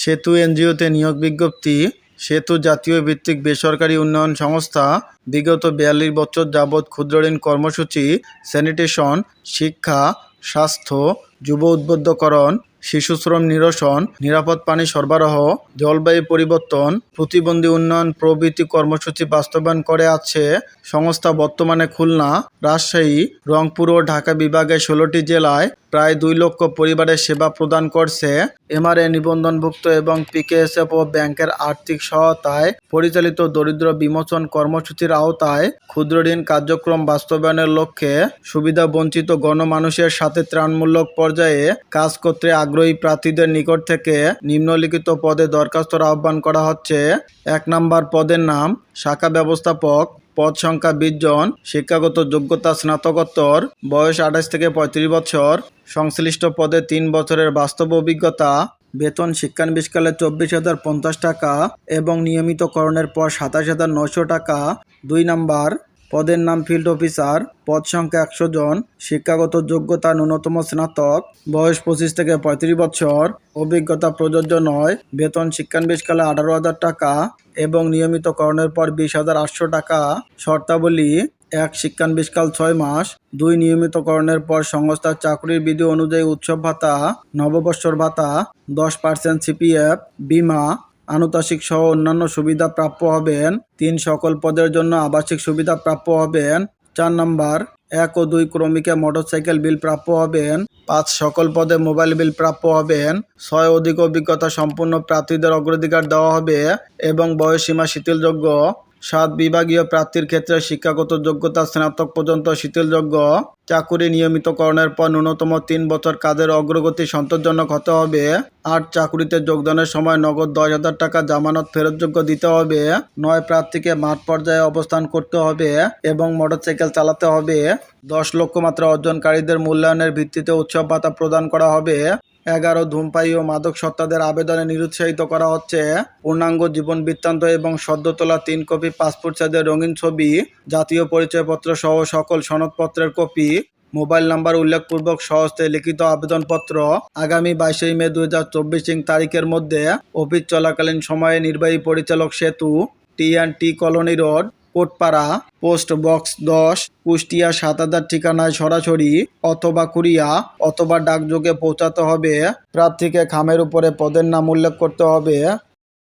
সেতু এনজিওতে নিয়োগ বিজ্ঞপ্তি, সেতু জাতীয় ভিত্তিক বেসরকারি উন্নয়ন সংস্থা, বিগত বিয়াল্লিশ বছর যাবৎ ক্ষুদ্রঋণ কর্মসূচি, স্যানিটেশন, শিক্ষা, স্বাস্থ্য, যুব উদ্বুদ্ধকরণ, শিশু শ্রম নিরসন, নিরাপদ পানি সরবরাহ, জলবায়ু পরিবর্তন, প্রতিবন্ধী উন্নয়ন প্রভৃতি কর্মসূচি বাস্তবায়ন করে আছে সংস্থা বর্তমানে খুলনা, রাজশাহী, রংপুর ও ঢাকা বিভাগের ষোলোটি জেলায় প্রায় দুই লক্ষ পরিবারের সেবা প্রদান করছে। এমআরএ নিবন্ধনভুক্ত এবং পিকেএসএফ ও ব্যাংকের আর্থিক সহায়তায় পরিচালিত দরিদ্র বিমোচন কর্মসূচির আওতায় ক্ষুদ্র ঋণ কার্যক্রম বাস্তবায়নের লক্ষ্যে সুবিধা বঞ্চিত গণমানুষের সাথে ত্রাণমূলক পর্যায়ে কাজ করতে আগ্রহী প্রার্থীদের নিকট থেকে নিম্নলিখিত পদে দরখাস্তর আহ্বান করা হচ্ছে। এক নম্বর পদের নাম শাখা ব্যবস্থাপক পদ সংখ্যা বিশ জন, শিক্ষাগত যোগ্যতা স্নাতকোত্তর, বয়স আঠাশ থেকে পঁয়ত্রিশ বছর, সংশ্লিষ্ট পদে তিন বছরের বাস্তব অভিজ্ঞতা, বেতন শিক্ষানবিষ্কালে চব্বিশ হাজার পঞ্চাশ টাকা এবং নিয়মিতকরণের পর সাতাশ হাজার নশো টাকা, দুই নাম্বার পদের নাম ফিল্ড অফিসার। পদ সংখ্যা একশো জন। শিক্ষাগত যোগ্যতা ন্যূনতম স্নাতক। বয়স পঁচিশ থেকে পঁয়ত্রিশ বছর। অভিজ্ঞতা প্রযোজ্য নয়। বেতন শিক্ষানবিশকালে আঠারো হাজার টাকা এবং নিয়মিতকরণের পর বিশ হাজার আটশো টাকা। শর্তাবলী, এক শিক্ষানবিশকাল ছয় মাস। দুই নিয়মিতকরণের পর সংস্থার চাকরির বিধি অনুযায়ী উৎসব ভাতা, নববর্ষর ভাতা, দশ পার্সেন্ট সিপিএফ, বিমা আনুতাসিক সহ অন্যান্য সুবিধা প্রাপ্য হবেন। তিন সকল পদের জন্য আবাসিক সুবিধা প্রাপ্য হবেন। চার নম্বর, এক ও দুই ক্রমিকে মোটরসাইকেল বিল প্রাপ্য হবেন। পাঁচ সকল পদে মোবাইল বিল প্রাপ্য হবেন। ছয় অধিক অভিজ্ঞতা সম্পূর্ণ প্রার্থীদের অগ্রাধিকার দেওয়া হবে এবং বয়সীমা শিথিলযোগ্য। সাত বিভাগীয় প্রার্থীর ক্ষেত্রে শিক্ষাগত যোগ্যতা স্নাতক পর্যন্ত শিথিলযোগ্য। চাকুরি নিয়মিতকরণের পর ন্যূনতম তিন বছর কাজের অগ্রগতি সন্তোষজনক হতে হবে। আট চাকুরিতে যোগদানের সময় নগদ দশ হাজার টাকা জামানত ফেরতযোগ্য দিতে হবে। নয় প্রার্থীকে মাঠ পর্যায়ে অবস্থান করতে হবে এবং মোটরসাইকেল চালাতে হবে। দশ লক্ষ মাত্রা অর্জনকারীদের মূল্যায়নের ভিত্তিতে উৎসব ভাতা প্রদান করা হবে। এগারো ধূমপায়ী ও মাদক সত্ত্বাদের আবেদনে নিরুৎসাহিত করা হচ্ছে। পূর্ণাঙ্গ জীবন বৃত্তান্ত এবং সদ্য তোলা তিন কপি পাসপোর্ট সাইজের রঙিন ছবি, জাতীয় পরিচয়পত্র সহ সকল সনদপত্রের কপি, মোবাইল নাম্বার উল্লেখপূর্বক সহস্তে লিখিত আবেদনপত্র। আগামী বাইশে মে দুই হাজার চব্বিশ তারিখের মধ্যে অফিস চলাকালীন সময়ে নির্বাহী পরিচালক Setu, T and T colony road Kotpara, post box দশ, কুষ্টিয়া সাত হাজার ঠিকানায় সরাসরি অথবা কুরিয়া অথবা ডাকযোগে পৌঁছাতে হবে। প্রার্থীকে খামের উপরে পদের নাম উল্লেখ করতে হবে।